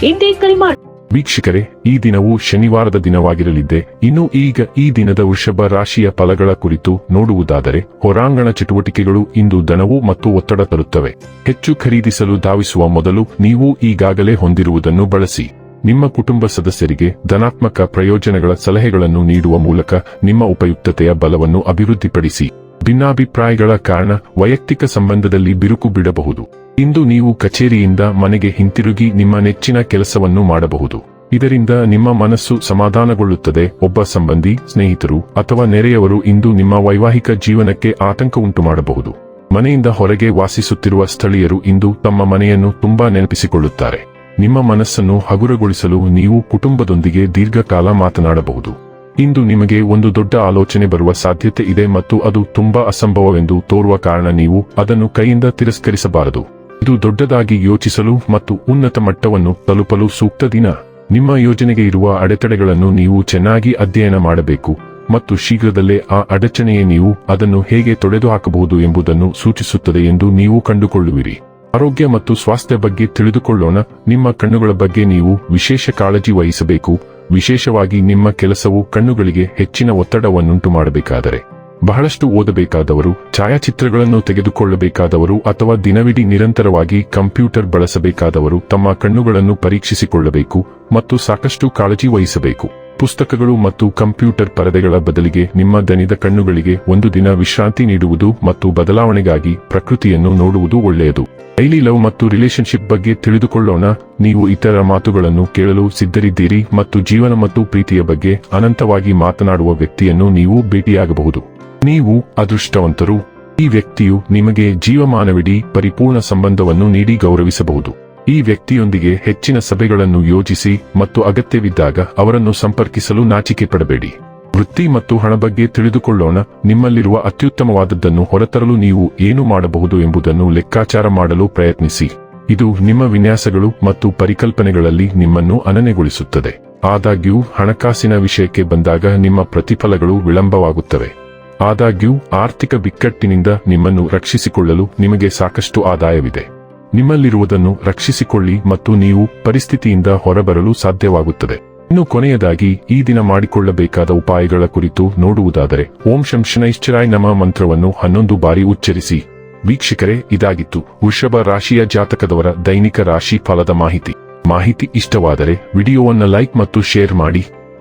ಹಿಂದೆ ಕರೆ ಮಾಡಿ ವೀಕ್ಷಕರೇ, ಈ ದಿನವು ಶನಿವಾರದ ದಿನವಾಗಿರಲಿದ್ದೆ. ಇನ್ನು ಈಗ ಈ ದಿನದ ವೃಷಭ ರಾಶಿಯ ಫಲಗಳ ಕುರಿತು ನೋಡುವುದಾದರೆ, ಹೊರಾಂಗಣ ಚಟುವಟಿಕೆಗಳು ಇಂದು ದನವು ಮತ್ತು ಒತ್ತಡ ತರುತ್ತವೆ. ಹೆಚ್ಚು ಖರೀದಿಸಲು ಧಾವಿಸುವ ಮೊದಲು ನೀವು ಈಗಾಗಲೇ ಹೊಂದಿರುವುದನ್ನು ಬಳಸಿ. ನಿಮ್ಮ ಕುಟುಂಬ ಸದಸ್ಯರಿಗೆ ಧನಾತ್ಮಕ ಪ್ರಯೋಜನಗಳ ಸಲಹೆಗಳನ್ನು ನೀಡುವ ಮೂಲಕ ನಿಮ್ಮ ಉಪಯುಕ್ತತೆಯ ಬಲವನ್ನು ಅಭಿವೃದ್ಧಿಪಡಿಸಿ. ಭಿನ್ನಾಭಿಪ್ರಾಯಗಳ ಕಾರಣ ವೈಯಕ್ತಿಕ ಸಂಬಂಧದಲ್ಲಿ ಬಿರುಕು ಬಿಡಬಹುದು. ಇಂದು ನೀವು ಕಚೇರಿಯಿಂದ ಮನೆಗೆ ಹಿಂತಿರುಗಿ ನಿಮ್ಮ ನೆಚ್ಚಿನ ಕೆಲಸವನ್ನು ಮಾಡಬಹುದು. ಇದರಿಂದ ನಿಮ್ಮ ಮನಸ್ಸು ಸಮಾಧಾನಗೊಳ್ಳುತ್ತದೆ. ಒಬ್ಬ ಸಂಬಂಧಿ, ಸ್ನೇಹಿತರು ಅಥವಾ ನೆರೆಯವರು ಇಂದು ನಿಮ್ಮ ವೈವಾಹಿಕ ಜೀವನಕ್ಕೆ ಆತಂಕ ಉಂಟು ಮಾಡಬಹುದು ಮನೆಯಿಂದ ಹೊರಗೆ ವಾಸಿಸುತ್ತಿರುವ ಸ್ಥಳೀಯರು ಇಂದು ತಮ್ಮ ಮನೆಯನ್ನು ತುಂಬಾ ನೆನಪಿಸಿಕೊಳ್ಳುತ್ತಾರೆ. ನಿಮ್ಮ ಮನಸ್ಸನ್ನು ಹಗುರಗೊಳಿಸಲು ನೀವು ಕುಟುಂಬದೊಂದಿಗೆ ದೀರ್ಘಕಾಲ ಮಾತನಾಡಬಹುದು. ಇಂದು ನಿಮಗೆ ಒಂದು ದೊಡ್ಡ ಆಲೋಚನೆ ಬರುವ ಸಾಧ್ಯತೆ ಇದೆ ಮತ್ತು ಅದು ತುಂಬಾ ಅಸಂಭವವೆಂದು ತೋರುವ ಕಾರಣ ನೀವು ಅದನ್ನು ಕೈಯಿಂದ ತಿರಸ್ಕರಿಸಬಾರದು. ಇದು ದೊಡ್ಡದಾಗಿ ಯೋಚಿಸಲು ಮತ್ತು ಉನ್ನತ ಮಟ್ಟವನ್ನು ತಲುಪಲು ಸೂಕ್ತ ದಿನ. ನಿಮ್ಮ ಯೋಜನೆಗೆ ಇರುವ ಅಡೆತಡೆಗಳನ್ನು ನೀವು ಚೆನ್ನಾಗಿ ಅಧ್ಯಯನ ಮಾಡಬೇಕು ಮತ್ತು ಶೀಘ್ರದಲ್ಲೇ ಆ ಅಡಚಣೆಯೇ ನೀವು ಅದನ್ನು ಹೇಗೆ ತೊಡೆದುಹಾಕಬಹುದು ಎಂಬುದನ್ನು ಸೂಚಿಸುತ್ತದೆ ಎಂದು ನೀವು ಕಂಡುಕೊಳ್ಳುವಿರಿ. ಆರೋಗ್ಯ ಮತ್ತು ಸ್ವಾಸ್ಥ್ಯ ಬಗ್ಗೆ ತಿಳಿದುಕೊಳ್ಳೋಣ. ನಿಮ್ಮ ಕಣ್ಣುಗಳ ಬಗ್ಗೆ ನೀವು ವಿಶೇಷ ಕಾಳಜಿ ವಹಿಸಬೇಕು. ವಿಶೇಷವಾಗಿ ನಿಮ್ಮ ಕೆಲಸವು ಕಣ್ಣುಗಳಿಗೆ ಹೆಚ್ಚಿನ ಒತ್ತಡವನ್ನುಂಟು ಮಾಡಬೇಕಾದರೆ ಬಹಳಷ್ಟು ಓದಬೇಕಾದವರು, ಛಾಯಾಚಿತ್ರಗಳನ್ನು ತೆಗೆದುಕೊಳ್ಳಬೇಕಾದವರು ಅಥವಾ ದಿನವಿಡೀ ನಿರಂತರವಾಗಿ ಕಂಪ್ಯೂಟರ್ ಬಳಸಬೇಕಾದವರು ತಮ್ಮ ಕಣ್ಣುಗಳನ್ನು ಪರೀಕ್ಷಿಸಿಕೊಳ್ಳಬೇಕು ಮತ್ತು ಸಾಕಷ್ಟು ಕಾಳಜಿ ವಹಿಸಬೇಕು. ಪುಸ್ತಕಗಳು ಮತ್ತು ಕಂಪ್ಯೂಟರ್ ಪರದೆಗಳ ಬದಲಿಗೆ ನಿಮ್ಮ ದನಿದ ಕಣ್ಣುಗಳಿಗೆ ಒಂದು ದಿನ ವಿಶ್ರಾಂತಿ ನೀಡುವುದು ಮತ್ತು ಬದಲಾವಣೆಗಾಗಿ ಪ್ರಕೃತಿಯನ್ನು ನೋಡುವುದು ಒಳ್ಳೆಯದು. ಡೈಲಿ ಲವ್ ಮತ್ತು ರಿಲೇಶನ್ಶಿಪ್ ಬಗ್ಗೆ ತಿಳಿದುಕೊಳ್ಳೋಣ. ನೀವು ಇತರ ಮಾತುಗಳನ್ನು ಕೇಳಲು ಸಿದ್ಧರಿದ್ದೀರಿ ಮತ್ತು ಜೀವನ ಮತ್ತು ಪ್ರೀತಿಯ ಬಗ್ಗೆ ಅನಂತವಾಗಿ ಮಾತನಾಡುವ ವ್ಯಕ್ತಿಯನ್ನು ನೀವು ಭೇಟಿಯಾಗಬಹುದು. ನೀವು ಅದೃಷ್ಟವಂತರು. ಈ ವ್ಯಕ್ತಿಯು ನಿಮಗೆ ಜೀವಮಾನವಿಡೀ ಪರಿಪೂರ್ಣ ಸಂಬಂಧವನ್ನು ನೀಡಿ ಗೌರವಿಸಬಹುದು. ಈ ವ್ಯಕ್ತಿಯೊಂದಿಗೆ ಹೆಚ್ಚಿನ ಸಭೆಗಳನ್ನು ಯೋಜಿಸಿ ಮತ್ತು ಅಗತ್ಯವಿದ್ದಾಗ ಅವರನ್ನು ಸಂಪರ್ಕಿಸಲು ನಾಚಿಕೆ ಪಡಬೇಡಿ. ವೃತ್ತಿ ಮತ್ತು ಹಣ ಬಗ್ಗೆ ತಿಳಿದುಕೊಳ್ಳೋಣ. ನಿಮ್ಮಲ್ಲಿರುವ ಅತ್ಯುತ್ತಮವಾದದ್ದನ್ನು ಹೊರತರಲು ನೀವು ಏನು ಮಾಡಬಹುದು ಎಂಬುದನ್ನು ಲೆಕ್ಕಾಚಾರ ಮಾಡಲು ಪ್ರಯತ್ನಿಸಿ. ಇದು ನಿಮ್ಮ ವಿನ್ಯಾಸಗಳು ಮತ್ತು ಪರಿಕಲ್ಪನೆಗಳಲ್ಲಿ ನಿಮ್ಮನ್ನು ಅನನೆಗೊಳಿಸುತ್ತದೆ ಆದಾಗ್ಯೂ ಹಣಕಾಸಿನ ವಿಷಯಕ್ಕೆ ಬಂದಾಗ ನಿಮ್ಮ ಪ್ರತಿಫಲಗಳು ವಿಳಂಬವಾಗುತ್ತವೆ. ಆದಾಗ್ಯೂ, ಆರ್ಥಿಕ ಬಿಕ್ಕಟ್ಟಿನಿಂದ ನಿಮ್ಮನ್ನು ರಕ್ಷಿಸಿಕೊಳ್ಳಲು ನಿಮಗೆ ಸಾಕಷ್ಟು ಆದಾಯವಿದೆ. ನಿಮ್ಮಲ್ಲಿರುವುದನ್ನು ರಕ್ಷಿಸಿಕೊಳ್ಳಿ ಮತ್ತು ನೀವು ಪರಿಸ್ಥಿತಿಯಿಂದ ಹೊರಬರಲು ಸಾಧ್ಯವಾಗುತ್ತದೆ. ಇನ್ನು ಕೊನೆಯದಾಗಿ, ಈ ದಿನ ಮಾಡಿಕೊಳ್ಳಬೇಕಾದ ಉಪಾಯಗಳ ಕುರಿತು ನೋಡುವುದಾದರೆ, ಓಂ ಶಂ ಶನೈಶ್ಚರಾಯ್ ನಮ ಮಂತ್ರವನ್ನು ಹನ್ನೊಂದು ಬಾರಿ ಉಚ್ಚರಿಸಿ. ವೀಕ್ಷಕರೇ, ಇದಾಗಿತ್ತು ವೃಷಭ ರಾಶಿಯ ಜಾತಕದವರ ದೈನಿಕ ರಾಶಿ ಫಲದ ಮಾಹಿತಿ. ಮಾಹಿತಿ ಇಷ್ಟವಾದರೆ, ವಿಡಿಯೋವನ್ನು ಲೈಕ್ ಮತ್ತು ಶೇರ್ ಮಾಡಿ.